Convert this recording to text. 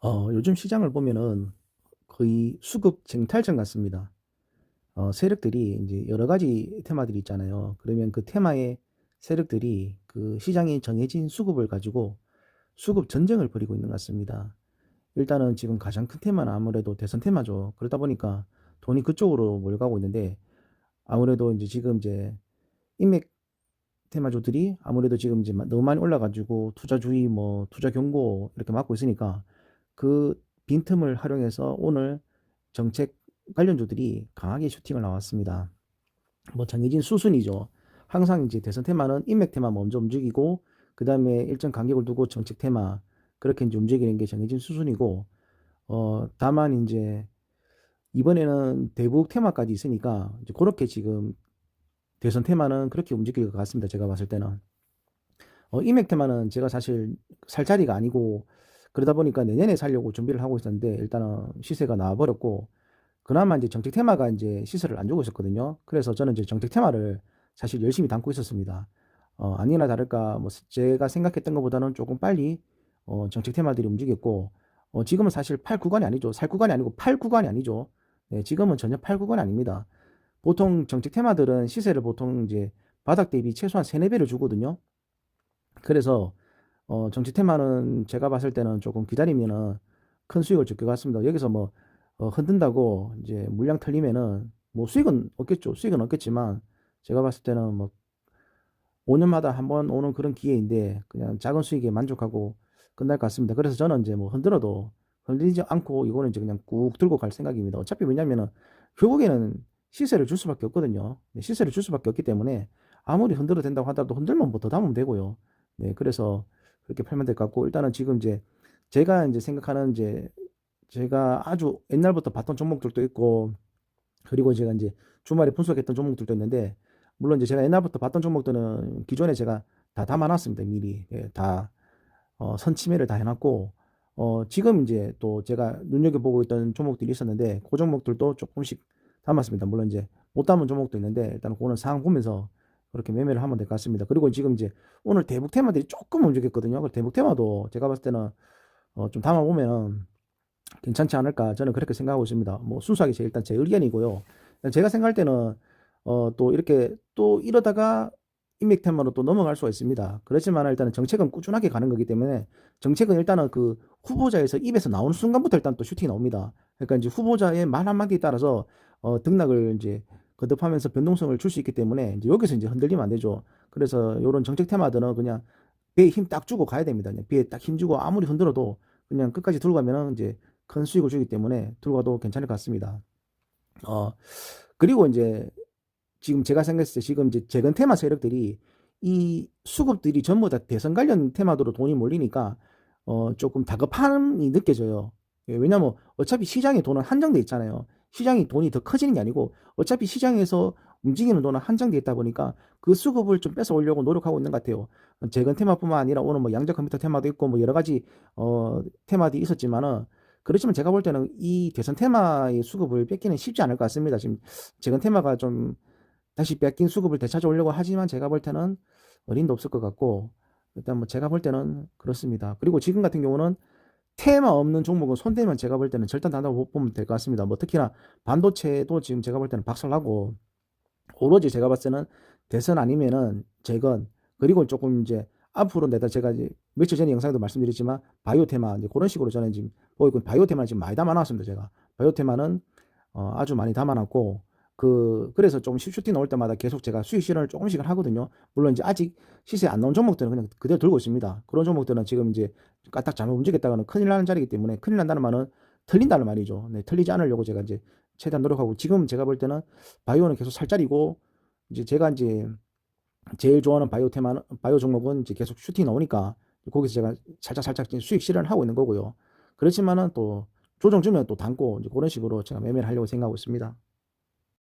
어, 요즘 시장을 보면은 거의 수급 쟁탈전 같습니다. 어, 세력들이 이제 여러 가지 테마들이 있잖아요. 그러면 그 테마의 세력들이 그 시장에 정해진 수급을 가지고 수급 전쟁을 벌이고 있는 것 같습니다. 일단은 지금 가장 큰 테마는 아무래도 대선 테마죠. 그러다 보니까 돈이 그쪽으로 몰려가고 있는데 아무래도 이제 지금 이제 인맥 테마주들이 아무래도 지금 이제 너무 많이 올라가지고 투자주의 뭐 투자 경고 이렇게 막고 있으니까 그 빈틈을 활용해서 오늘 정책 관련주들이 강하게 슈팅을 나왔습니다. 뭐 정해진 수순이죠. 항상 이제 대선 테마는 인맥 테마 먼저 움직이고 그 다음에 일정 간격을 두고 정책 테마 그렇게 이제 움직이는 게 정해진 수순이고 어 다만 이제 이번에는 대북 테마까지 있으니까 이제 그렇게 지금 대선 테마는 그렇게 움직일 것 같습니다. 제가 봤을 때는 어, 인맥 테마는 제가 사실 살 자리가 아니고 그러다 보니까 내년에 살려고 준비를 하고 있었는데 일단은 시세가 나와버렸고 그나마 이제 정책 테마가 이제 시세를 안 주고 있었거든요. 그래서 저는 이제 정책 테마를 사실 열심히 담고 있었습니다. 어, 아니나 다를까 뭐 제가 생각했던 것보다는 조금 빨리 어, 정책 테마들이 움직였고 어, 지금은 사실 팔 구간이 아니죠. 살 구간이 아니고 팔 구간이 아니죠. 네, 지금은 전혀 팔 구간이 아닙니다. 보통 정책 테마들은 시세를 보통 이제 바닥 대비 최소한 3, 4배를 주거든요. 그래서 어, 정책 테마는 제가 봤을 때는 조금 기다리면은 큰 수익을 줄 것 같습니다. 여기서 뭐 어, 흔든다고 이제 물량 털리면은 뭐 수익은 없겠죠. 수익은 없겠지만 제가 봤을 때는 뭐 5년마다 한 번 오는 그런 기회인데 그냥 작은 수익에 만족하고 끝날 것 같습니다. 그래서 저는 이제 뭐 흔들어도 흔들리지 않고 이거는 이제 그냥 꾹 들고 갈 생각입니다. 어차피 왜냐면은 결국에는 시세를 줄 수밖에 없거든요. 네, 시세를 줄 수밖에 없기 때문에 아무리 흔들어 된다고 하더라도 흔들면 뭐 더 담으면 되고요. 네, 그래서 그렇게 팔면 될 것 같고 일단은 지금 이제 제가 이제 생각하는 이제 제가 아주 옛날부터 봤던 종목들도 있고 그리고 제가 이제 주말에 분석했던 종목들도 있는데 물론 이제 제가 옛날부터 봤던 종목들은 기존에 제가 다 담아놨습니다 미리. 예, 다 어, 선침해를 다 해놨고 어, 지금 이제 또 제가 눈여겨보고 있던 종목들이 있었는데 그 종목들도 조금씩 담았습니다. 물론 이제 못 담은 종목도 있는데 일단 그거는 상황 보면서 그렇게 매매를 하면 될 것 같습니다. 그리고 지금 이제 오늘 대북 테마들이 조금 움직였거든요. 그 대북 테마도 제가 봤을 때는 어, 좀 담아보면 괜찮지 않을까 저는 그렇게 생각하고 있습니다. 뭐 순수하게 제 일단 제 의견이고요. 제가 생각할 때는 어, 또 이렇게 또 이러다가 인맥 테마로 또 넘어갈 수가 있습니다. 그렇지만 일단은 정책은 꾸준하게 가는 거기 때문에 정책은 일단은 그 후보자에서 입에서 나오는 순간부터 일단 또 슈팅이 나옵니다. 그러니까 이제 후보자의 말 한마디에 따라서 어, 등락을 이제 거듭하면서 변동성을 줄 수 있기 때문에 이제 여기서 이제 흔들리면 안 되죠. 그래서 이런 정책 테마들은 그냥 배에 힘 딱 주고 가야 됩니다. 그냥 배에 딱 힘 주고 아무리 흔들어도 그냥 끝까지 들고 가면은 이제 큰 수익을 주기 때문에 들고 가도 괜찮을 것 같습니다. 어, 그리고 이제 지금 제가 생각했을 때 지금 이제 재건 테마 세력들이 이 수급들이 전부 다 대선 관련 테마도로 돈이 몰리니까 어, 조금 다급함이 느껴져요. 예, 왜냐면 어차피 시장에 돈은 한정돼 있잖아요. 시장이 돈이 더 커지는 게 아니고 어차피 시장에서 움직이는 돈은 한정돼 있다 보니까 그 수급을 좀 뺏어 오려고 노력하고 있는 것 같아요. 재건 테마뿐만 아니라 오늘 뭐 양자 컴퓨터 테마도 있고 뭐 여러 가지 어 테마들이 있었지만은 그렇지만 제가 볼 때는 이 대선 테마의 수급을 뺏기는 쉽지 않을 것 같습니다. 지금 재건 테마가 좀 다시 뺏긴 수급을 되찾아오려고 하지만 제가 볼 때는 어림도 없을 것 같고 일단 뭐 제가 볼 때는 그렇습니다. 그리고 지금 같은 경우는 테마 없는 종목은 손대면 제가 볼 때는 절단한다고 보면 될 것 같습니다. 뭐 특히나 반도체도 지금 제가 볼 때는 박살나고 오로지 제가 봤을 때는 대선 아니면은 재건 그리고 조금 이제 앞으로 내가 제가 이제 며칠 전에 영상에도 말씀드렸지만 바이오 테마 이제 그런 식으로 저는 지금 보고 있고 바이오 테마는 지금 많이 담아놨습니다. 제가 바이오 테마는 어, 아주 많이 담아놨고 그 그래서 좀 슈팅 나올 때마다 계속 제가 수익 실현을 조금씩은 하거든요. 물론 이제 아직 시세 안 나온 종목들은 그냥 그대로 들고 있습니다. 그런 종목들은 지금 이제 까딱 잘못 움직였다가는 큰일 나는 자리이기 때문에 큰일 난다는 말은 틀린다는 말이죠. 네, 틀리지 않으려고 제가 이제 최대한 노력하고 지금 제가 볼 때는 바이오는 계속 살 자리고 이제 제가 이제 제일 좋아하는 바이오 테마 바이오 종목은 이제 계속 슈팅이 나오니까 거기서 제가 살짝 살짝 수익 실현을 하고 있는 거고요. 그렇지만은 또 조정 주면 또 담고 이제 그런 식으로 제가 매매를 하려고 생각하고 있습니다.